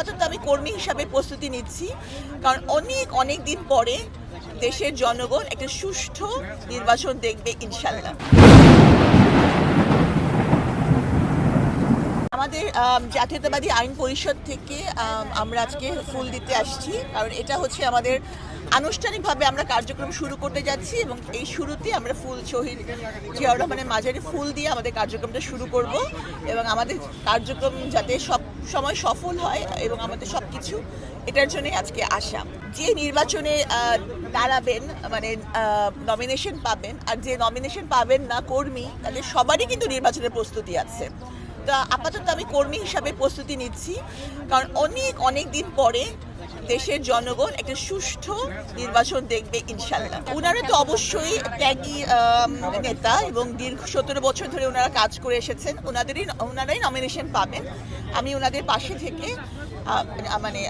আপাতত আমি কর্মী হিসাবে প্রস্তুতি নিচ্ছি, কারণ অনেক অনেক দিন পরে দেশের জনগণ একটা সুষ্ঠু নির্বাচন দেখবে ইনশাল্লাহ আমাদের জাতীয়তাবাদী আইন পরিষদ থেকে আমরা আজকে ফুল দিতে আসছি, কারণ এটা হচ্ছে আমাদের আনুষ্ঠানিকভাবে আমরা কার্যক্রম শুরু করতে যাচ্ছি এবং এই শুরুতে আমরা ফুল শহীদ জিয়াউর রহমানের মাঝারি ফুল দিয়ে আমাদের কার্যক্রমটা শুরু করব এবং আমাদের কার্যক্রম যাতে সব সময় সফল হয় এবং আমাদের সব কিছু এটার জন্যই আজকে আসা। যে নির্বাচনে দাঁড়াবেন মানে নমিনেশন পাবেন, আর যে নমিনেশন পাবেন না কর্মী, তাহলে সবারই কিন্তু নির্বাচনের প্রস্তুতি আছে। তা আপাতত আমি কর্মী হিসাবে প্রস্তুতি নিচ্ছি, কারণ অনেক অনেক দিন পরে দেশের জনগণ একটা সুষ্ঠু নির্বাচন দেখবে, ইনশাল্লাহ। ওনারা তো অবশ্যই ত্যাগী নেতা এবং দীর্ঘ সতেরো বছর ধরে ওনারা কাজ করে এসেছেন। ওনাদেরই ওনারাই নমিনেশন পাবেন। আমি ওনাদের পাশে থেকে মানে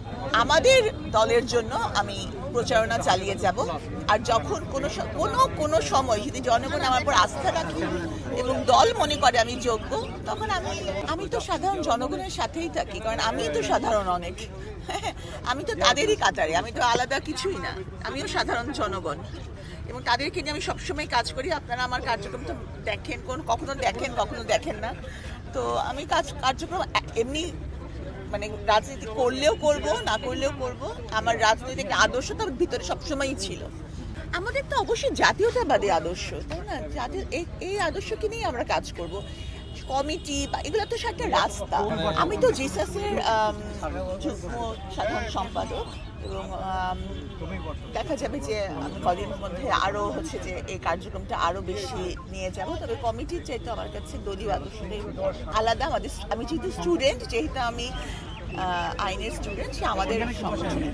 আমাদের দলের জন্য আমি প্রচারণা চালিয়ে যাব। আর যখন কোনো কোনো কোনো সময় যদি জনগণ আমার উপর আস্থা রাখে এবং দল মনে করে আমি যোগ্য, তখন আমি আমি তো সাধারণ জনগণের সাথেই থাকি, কারণ আমি তো সাধারণ অনেক। আমি তো তাদেরই কাতারে, আমি তো আলাদা কিছুই না, আমিও সাধারণ জনগণ। এবং তাদেরকে নিয়ে আমি সবসময় কাজ করি, আপনারা আমার কার্যক্রম তো দেখেন, কোন, কখনো দেখেন কখনো দেখেন না। তো আমি কাজ, কার্যক্রম এমনি মানে রাজনীতি করলেও করব, না করলেও করব, আমার রাজনৈতিক আদর্শ তো ভিতরে সবসময়ই ছিল। আমাদের তো অবশ্যই জাতীয়তাবাদী আদর্শ, তাই না? জাতীয়, এই- আদর্শকে নিয়ে আমরা কাজ করব। কমিটি বা এগুলো তো একটা রাস্তা। আমি তো জিসাসের যুগ্ম সাধারণ সম্পাদক এবং দেখা যাবে যে আমি কদিনের মধ্যে আরও হচ্ছে যে এই কার্যক্রমটা আরও বেশি নিয়ে যাব। তবে কমিটির চাইতে আমার কাছে দলীয় আদর্শটাই আলাদা। আমাদের, আমি যেহেতু স্টুডেন্ট যেহেতু আমি আইনের স্টুডেন্ট সে আমাদের সংগঠনের